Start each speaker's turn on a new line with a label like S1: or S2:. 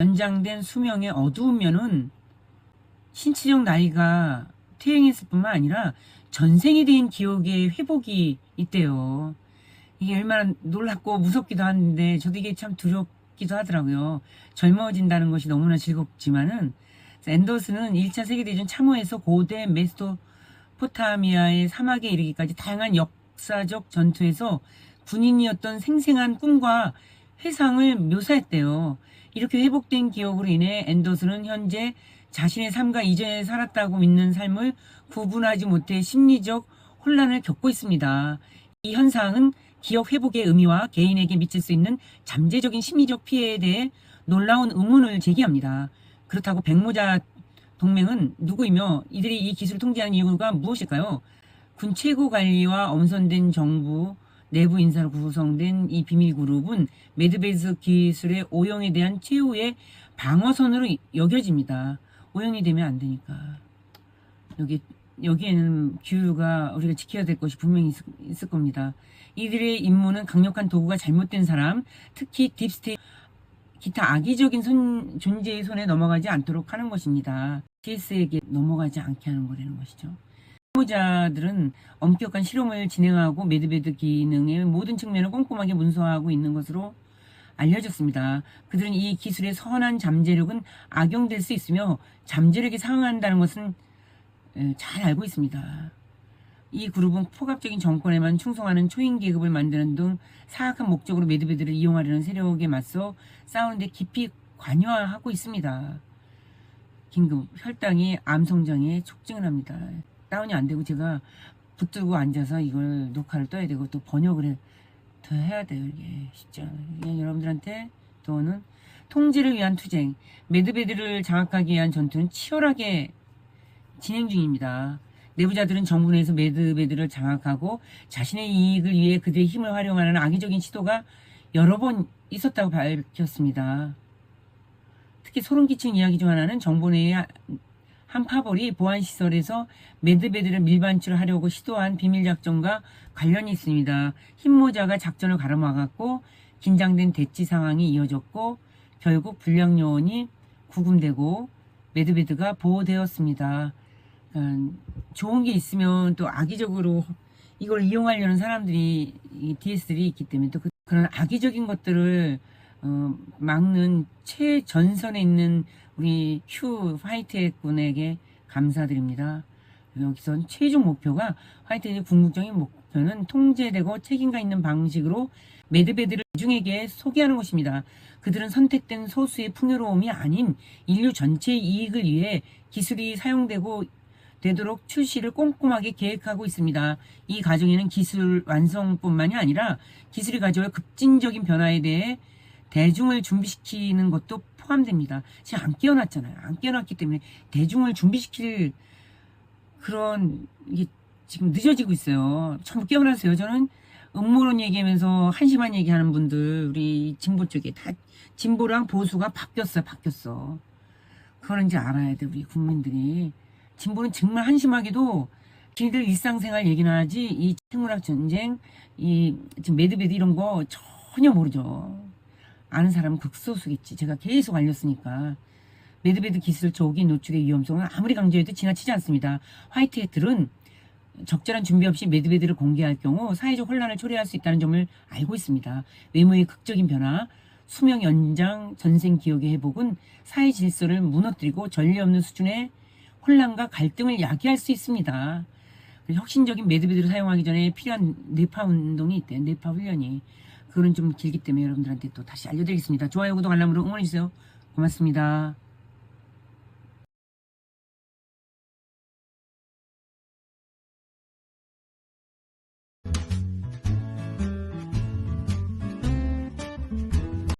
S1: 연장된 수명의 어두운 면은 신체적 나이가 퇴행했을 뿐만 아니라 전생에 대한 기억의 회복이 있대요. 이게 얼마나 놀랍고 무섭기도 한데 저도 이게 참 두렵기도 하더라고요. 젊어진다는 것이 너무나 즐겁지만은 앤더슨은 1차 세계대전 참호에서 고대 메소포타미아의 사막에 이르기까지 다양한 역사적 전투에서 군인이었던 생생한 꿈과 회상을 묘사했대요. 이렇게 회복된 기억으로 인해 앤더슨은 현재 자신의 삶과 이전에 살았다고 믿는 삶을 구분하지 못해 심리적 혼란을 겪고 있습니다. 이 현상은 기억 회복의 의미와 개인에게 미칠 수 있는 잠재적인 심리적 피해에 대해 놀라운 의문을 제기합니다. 그렇다고 백모자 동맹은 누구이며 이들이 이 기술을 통제하는 이유가 무엇일까요? 군 최고 관리와 엄선된 정부 내부 인사로 구성된 이 비밀 그룹은 매드베이스 기술의 오용에 대한 최후의 방어선으로 여겨집니다. 오용이 되면 안 되니까. 여기 여기에는 규율과 우리가 지켜야 될 것이 분명히 있을, 있을 겁니다. 이들의 임무는 강력한 도구가 잘못된 사람, 특히 딥스테이 기타 악의적인 손- 존재의 손에 넘어가지 않도록 하는 것입니다. TS에게 넘어가지 않게 하는 거라는 것이죠. 후보자들은 엄격한 실험을 진행하고 매드베드 기능의 모든 측면을 꼼꼼하게 문서하고 있는 것으로 알려졌습니다. 그들은 이 기술의 선한 잠재력은 악용될 수 있으며 잠재력에 상응한다는 것은 에, 잘 알고 있습니다. 이 그룹은 포괄적인 정권에만 충성하는 초인 계급을 만드는 등 사악한 목적으로 매드베드를 이용하려는 세력에 맞서 싸우는데 깊이 관여하고 있습니다. 긴급 혈당이 암 성장에 촉진을 합니다. 다운이 안 되고 제가 붙들고 앉아서 이걸 녹화를 떠야 되고 또 번역을 해, 더 해야 돼요. 이게 진짜 이게 여러분들한테 또는 통제를 위한 투쟁, 매드베드를 장악하기 위한 전투는 치열하게 진행 중입니다. 내부자들은 정부 내에서 매드베드를 장악하고 자신의 이익을 위해 그들의 힘을 활용하는 악의적인 시도가 여러 번 있었다고 밝혔습니다. 특히 소름 끼친 이야기 중 하나는 정부 내의 한 파벌이 보안시설에서 매드베드를 밀반출 하려고 시도한 비밀작전과 관련이 있습니다. 흰모자가 작전을 가로막았고 긴장된 대치 상황이 이어졌고 결국 불량 요원이 구금되고 매드베드가 보호되었습니다. 그러니까 좋은 게 있으면 또 악의적으로 이걸 이용하려는 사람들이 이 DS들이 있기 때문에 또 그- 그런 악의적인 것들을 어, 막는 최전선에 있는 우리 휴 화이트햇 군에게 감사드립니다. 여기선 최종 목표가 화이트햇의 궁극적인 목표는 통제되고 책임감 있는 방식으로 매드베드를 대중에게 소개하는 것입니다. 그들은 선택된 소수의 풍요로움이 아닌 인류 전체의 이익을 위해 기술이 사용되고 되도록 출시를 꼼꼼하게 계획하고 있습니다. 이 과정에는 기술 완성뿐만이 아니라 기술이 가져올 급진적인 변화에 대해 대중을 준비시키는 것도 포함됩니다. 지금 안 깨어났잖아요. 안 깨어났기 때문에 대중을 준비시킬 그런 이게 지금 늦어지고 있어요. 전부 깨어나세요. 저는 음모론 얘기하면서 한심한 얘기하는 분들 우리 진보 쪽에 다 진보랑 보수가 바뀌었어요. 바뀌었어. 그거는 이제 알아야 돼 우리 국민들이. 진보는 정말 한심하게도 지들 일상생활 얘기나 하지 이 생물학 전쟁 이 지금 매드베드 이런 거 전혀 모르죠. 아는 사람은 극소수겠지. 제가 계속 알렸으니까. 매드베드 기술 조기 노출의 위험성은 아무리 강조해도 지나치지 않습니다. 화이트헤들은 적절한 준비 없이 매드베드를 공개할 경우 사회적 혼란을 초래할 수 있다는 점을 알고 있습니다. 외모의 극적인 변화, 수명 연장, 전생 기억의 회복은 사회 질서를 무너뜨리고 전례 없는 수준의 혼란과 갈등을 야기할 수 있습니다. 혁신적인 매드베드를 사용하기 전에 필요한 뇌파 운동이 있대요. 뇌파 훈련이. 그거는 좀 길기 때문에 여러분들한테 또 다시 알려드리겠습니다. 좋아요, 구독, 알람으로 응원해주세요. 고맙습니다.